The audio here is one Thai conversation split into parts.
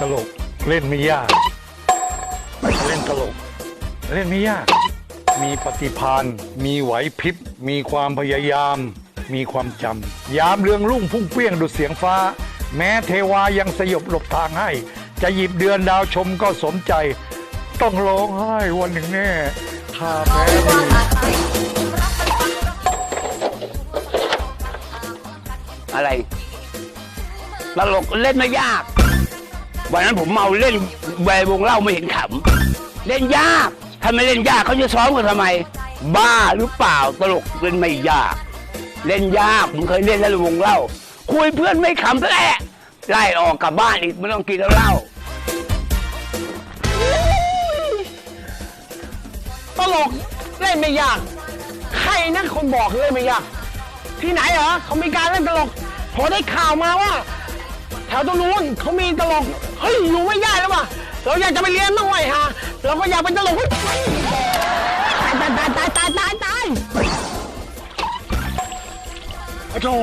ตลกเล่นไม่ยาก เล่นตลก เล่นไม่ยาก มีปฏิภาณมีไหวพริบ มีความพยายาม มีความจำ ยามเรืองรุ่งพุ่งเปี้ยงดุดเสียงฟ้า แม้เทวายังสยบหลบทางให้ จะหยิบเดือนดาวชมก็สมใจ ต้องร้องไห้วันหนึ่งแน่ถ้าแพ้ไม่อะไร ตลกเล่นไม่ยาก วันนั้นผมเมาเล่นแวร์วงเล่าไม่เห็นขำเล่นยากถ้าไม่เล่นยากเขาจะซ้อมกันทำไม บ้าหรือเปล่าตลกเล่นไม่ยาก เล่นยากผมเคยเล่นแล้ววงเล่า คุยเพื่อนไม่ขำแหละไล่ออกกลับบ้านอีกไม่ต้องกินแล้วเหล้าตลกเล่นไม่ยาก ใครนะคนบอกเล่นไม่ยาก ที่ไหนเหรอเขามีการเล่นตลกพอได้ข่าวมาว่า แถวตรงนู้นเขามีตลก เฮ้ย อยู่ไม่ได้แล้วว่ะ เราอยากจะไปเรียนบ้างไว้ฮะ เราก็อยากเป็นตลกเฮ้ยตายตายตายตายตายตายโธ่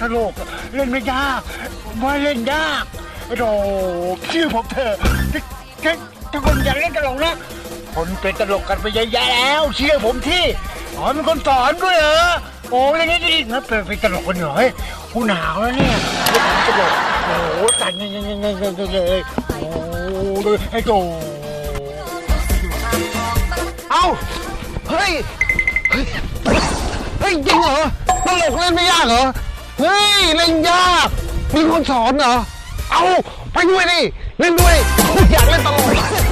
ตลกเล่นไม่ยากไม่เล่นยากโธ่ชื่อผมเถอะถ้าถ้าคนอยากเล่นตลกนะคนเป็นตลกกันไปเยอะแยะแล้ว เชื่อผมที่ อ๋อเป็นคนสอนด้วยเหรอโอ้เล่นนี้ดีงั้นเป็นเป็นตลกคนเหรอเฮ้ยกูหนาวแล้วเนี่ยเล่นตลกโอ้โหตันเงี้ยเงี้ยเงี้ยเงยเงี้ยเลยโอ้โหไอ้โธ่เอ้าเฮ้ยเฮ้ยเฮ้ยจริงเหรอตลกเล่นไม่ยากเหรอเฮ้ยเล่นยากมีคนสอนเหรอเอาไปด้วยดิเล่นด้วยอยากเล่นตลก